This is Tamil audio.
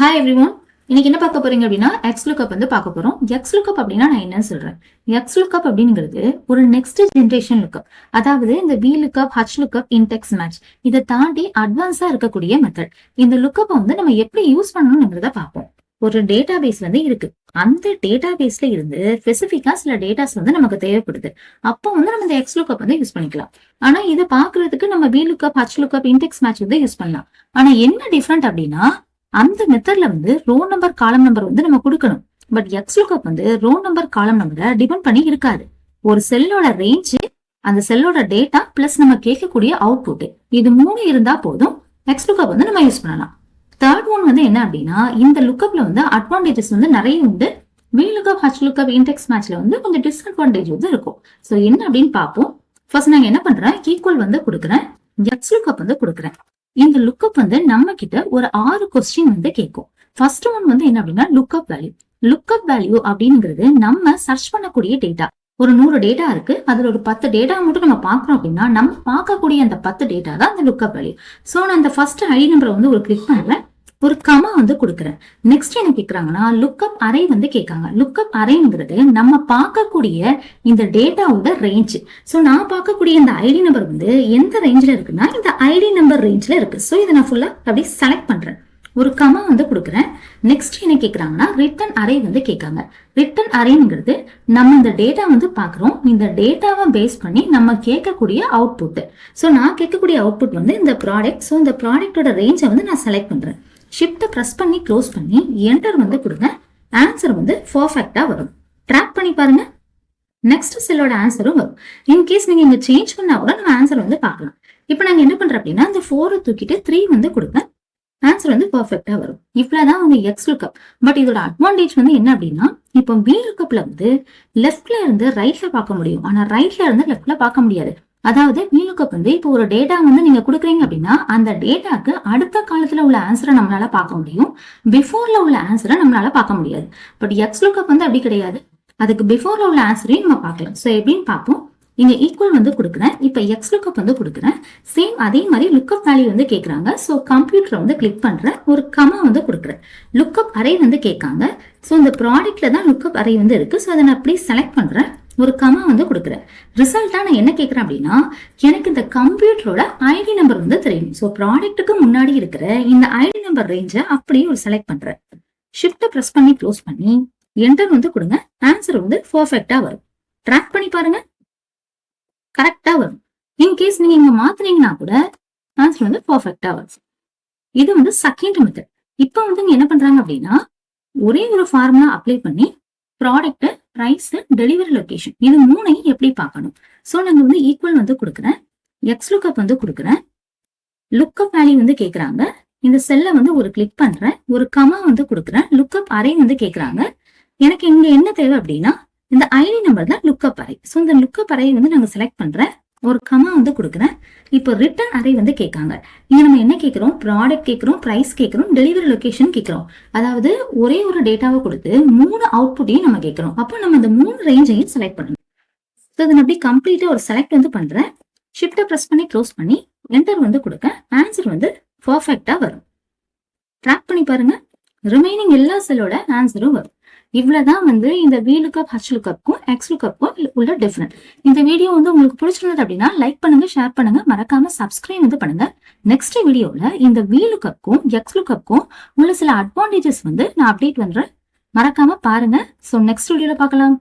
ஹாய் எவ்ரிவன் இன்னைக்கு என்ன பார்க்க போறீங்க அப்படின்னா எக்ஸ் லுக்கப் வந்து பார்க்க போறோம். எக்ஸ் லுக்கப் அப்படின்னா நான் என்ன சொல்றேன். எக்ஸ் லுக்கப் அப்படிங்கிறது ஒரு நெக்ஸ்ட் ஜென்ரேஷன் லுக்கப் அதாவது இந்த V lookup H lookup index match இதை தாண்டி அட்வான்ஸா இருக்கக்கூடிய மெத்தட் இந்த லுக்கப்பை வந்து நம்ம எப்படி யூஸ் பண்ணணுங்கிறத பார்ப்போம். ஒரு டேட்டா பேஸ் வந்து இருக்கு. அந்த டேட்டா பேஸ்ல இருந்து ஸ்பெசிபிக்கா சில டேட்டாஸ் வந்து நமக்கு தேவைப்படுது. அப்போ வந்து நம்ம இந்த எக்ஸ் லுக்கப் வந்து யூஸ் பண்ணிக்கலாம். ஆனா இதை பாக்குறதுக்கு நம்ம V lookup H lookup index match வந்து யூஸ் பண்ணலாம். ஆனா என்ன டிஃப்ரெண்ட் அப்படின்னா அந்த மெத்தட்ல வந்து ரோ நம்பர் காலம் நம்பர் வந்து நம்ம கொடுக்கணும். பட் எக்ஸ் லுக்கப் வந்து ரோ நம்பர் காலம் நம்பரை டிபெண்ட் பண்ணி இருக்காது. ஒரு செல்லோட ரேஞ்சு அந்த செல்லோட டேட்டா பிளஸ் நம்ம கேட்கக்கூடிய அவுட்புட் இது மூணு இருந்தா போதும். எக்ஸ் லுக்கப் வந்து நம்ம யூஸ் பண்ணலாம். தேர்ட் ஒன் வந்து என்ன அப்படின்னா இந்த லுக்கப்ல வந்து அட்வான்டேஜஸ் வந்து நிறைய உண்டு. V lookup H lookup index மேட்ச்ல வந்து கொஞ்சம் டிஸ்அட்வான்டேஜ் வந்து இருக்கும். ஸோ என்ன அப்படின்னு பார்ப்போம். ஃபர்ஸ்ட் நாங்க என்ன பண்றேன்? ஈக்குவல் வந்து கொடுக்குறேன். எக்ஸ் லுக்கப் வந்து கொடுக்குறேன். இந்த லுக்கப் வந்து நம்ம கிட்ட ஒரு ஆறு கொஸ்டின் வந்து கேட்கும். ஃபர்ஸ்ட் ஒன் வந்து என்ன அப்படின்னா லுக்கப் வேல்யூ லுக்கப் வேல்யூ அப்படிங்கிறது நம்ம சர்ச் பண்ணக்கூடிய டேட்டா ஒரு நூறு டேட்டா இருக்கு அதுல ஒரு பத்து டேட்டா மட்டும் நம்ம பாக்குறோம் அப்படின்னா நம்ம பார்க்கக்கூடிய அந்த பத்து டேட்டா தான் அந்த லுக்கப் வேல்யூ ஸோ நான் அந்த ஃபர்ஸ்ட் ஐடி நம்பரை வந்து ஒரு கிளிக் பண்றேன் ஒரு கமா வந்து கொடுக்குறேன். நெக்ஸ்ட் என்ன கேட்குறாங்கன்னா லுக்கப் அறை வந்து கேட்காங்க. லுக்கப் அரைங்கிறது நம்ம பார்க்கக்கூடிய இந்த டேட்டாவோட ரேஞ்ச் ஸோ நான் பார்க்கக்கூடிய இந்த ஐடி நம்பர் வந்து எந்த ரேஞ்சில் இருக்குன்னா இந்த ஐடி நம்பர் ரேஞ்சில் இருக்கு. ஸோ இதை நான் ஃபுல்லாக அப்படியே செலக்ட் பண்றேன். ஒரு கமா வந்து கொடுக்குறேன். நெக்ஸ்ட் என்ன கேட்குறாங்கன்னா ரிட்டன் அரை வந்து கேட்காங்க. ரிட்டன் அரைங்கிறது நம்ம இந்த டேட்டா வந்து பார்க்குறோம். இந்த டேட்டாவை பேஸ் பண்ணி நம்ம கேட்கக்கூடிய அவுட்புட் ஸோ நான் கேட்கக்கூடிய அவுட்புட் வந்து இந்த ப்ராடக்ட் ஸோ இந்த ப்ராடக்டோட ரேஞ்சை வந்து நான் செலக்ட் பண்ணுறேன் ஷிஃப்ட்டை ப்ரெஸ் பண்ணி க்ளோஸ் பண்ணி என்டர் வந்து கொடுங்க. ஆன்சர் வந்து பர்ஃபெக்டாக வரும். ட்ராக் பண்ணி பாருங்க. நெக்ஸ்ட் செல்லோட ஆன்சரும் வரும். இன்கேஸ் நீங்கள் இங்கே சேஞ்ச் பண்ணால் கூட நம்ம ஆன்சர் வந்து பார்க்கலாம். இப்போ நாங்கள் என்ன பண்ணுறோம் அப்படின்னா இந்த ஃபோரை தூக்கிட்டு த்ரீ வந்து கொடுங்க. ஆன்சர் வந்து பர்ஃபெக்டாக வரும். இவ்வளவுதான் வந்து எக்ஸ் லுக்கப் பட் இதோட அட்வான்டேஜ் வந்து என்ன அப்படின்னா இப்போ வி லுக்கப்ல வந்து லெஃப்ட்ல இருந்து ரைட்ல பார்க்க முடியும். ஆனால் ரைட்ல இருந்து லெஃப்ட்ல பார்க்க முடியாது. அதாவது வி லுக்கப் வந்து இப்போ ஒரு டேட்டா வந்து நீங்க கொடுக்குறீங்க அப்படின்னா அந்த டேட்டாக்கு அடுத்த காலத்துல உள்ள ஆன்சரை நம்மளால பார்க்க முடியும். பிஃபோர்ல உள்ள ஆன்சரை நம்மளால பார்க்க முடியாது. பட் எக்ஸ் லுக்கப் வந்து அப்படி கிடையாது. அதுக்கு பிஃபோர்ல உள்ள ஆன்சரையும் நம்ம பார்க்கலாம். ஸோ எப்படின்னு பார்ப்போம். இங்க ஈக்குவல் வந்து கொடுக்குறேன். இப்போ எக்ஸ் லுக்கப் வந்து கொடுக்குறேன். சேம் அதே மாதிரி லுக்கப் வேல்யூ வந்து கேட்குறாங்க ஸோ கம்ப்யூட்டரை வந்து கிளிக் பண்றேன் ஒரு கமா வந்து கொடுக்குறேன். லுக்கப் அரை வந்து கேட்காங்க. ஸோ இந்த ப்ராடக்ட்ல தான் லுக்கப் அரை வந்து இருக்கு. ஸோ அதை நான் அப்படியே செலக்ட் பண்றேன். ஒரு கமா வந்து கொடுக்குறேன் ரிசல்ட்டாக நான் என்ன கேட்குறேன் அப்படின்னா எனக்கு இந்த கம்ப்யூட்டரோட ஐடி நம்பர் வந்து தெரியும். ஸோ ப்ராடக்ட்டுக்கு முன்னாடி இருக்கிற இந்த ஐடி நம்பர் ரேஞ்சை அப்படியே ஒரு செலக்ட் பண்ணுறேன் ஷிஃப்ட்டை ப்ரெஸ் பண்ணி க்ளோஸ் பண்ணி என்டர் வந்து கொடுங்க. ஆன்சர் வந்து பர்ஃபெக்டாக வரும். ட்ராக் பண்ணி பாருங்க. கரெக்டாக வரும். இன்கேஸ் நீங்கள் இங்கே மாத்துனீங்கன்னா கூட ஆன்சர் வந்து பர்ஃபெக்டாக வரும். இது வந்து செகண்ட் மெத்தட் இப்போ வந்து என்ன பண்றாங்க அப்படின்னா ஒரே ஒரு ஃபார்முலா அப்ளை பண்ணி ப்ராடக்ட்டை ப்ரைஸ் டெலிவரி லொகேஷன் இது மூணையும் எப்படி பார்க்கணும்? ஸோ நாங்கள் வந்து ஈக்குவல் வந்து கொடுக்குறேன். எக்ஸ் லுக்கப் வந்து கொடுக்குறேன். லுக்கப் வேல்யூ வந்து கேட்குறாங்க இந்த செல்லை வந்து ஒரு கிளிக் பண்றேன். ஒரு கமா வந்து கொடுக்குறேன். லுக்கப் அரை வந்து கேட்குறாங்க எனக்கு இங்க என்ன தேவை அப்படின்னா இந்த ஐடி நம்பர் தான் லுக்கப் அரே ஸோ இந்த லுக்கப் அறையை வந்து நாங்கள் செலக்ட் பண்றேன். ஒரு கமா வந்து கொடுக்குறேன். இப்போ ரிட்டர்ன் அரே வந்து கேட்காங்க. இங்கே நம்ம என்ன கேட்குறோம்? ப்ராடக்ட் கேட்குறோம் ப்ரைஸ் கேட்குறோம் டெலிவரி லொக்கேஷன் கேட்குறோம். அதாவது ஒரே ஒரு டேட்டாவை கொடுத்து மூணு அவுட்புட்டையும் நம்ம கேட்குறோம். அப்போ நம்ம இந்த மூணு ரேஞ்சையும் செலக்ட் பண்ணணும். ஸோ இதை அப்படி அப்படியே கம்ப்ளீட்டாக ஒரு செலக்ட் வந்து பண்ணுறேன் ஷிஃப்ட்டை ப்ரெஸ் பண்ணி க்ளோஸ் பண்ணி என்டர் வந்து கொடுக்க ஆன்சர் வந்து பர்ஃபெக்டாக வரும். ட்ராக் பண்ணி பாருங்கள் ரிமைனிங் எல்லா செல்லோட ஆன்சரும் வரும். இவ்வளவுதான் வந்து இந்த வி லுக்கப் ஹச் லுக்கப்புக்கும் எக்ஸ் லுக்கப்புக்கும் உள்ள டிஃபரன் இந்த வீடியோ வந்து உங்களுக்கு பிடிச்சிருந்தது அப்படின்னா லைக் பண்ணுங்க ஷேர் பண்ணுங்க. மறக்காம சப்ஸ்கிரைப் வந்து பண்ணுங்க. நெக்ஸ்ட் வீடியோல இந்த வி லுக்கப்புக்கும் எக்ஸ் லுக்கப்புக்கும் உள்ள சில அட்வான்டேஜஸ் வந்து நான் அப்டேட் பண்றேன். மறக்காம பாருங்க. ஸோ நெக்ஸ்ட் வீடியோல பார்க்கலாம்.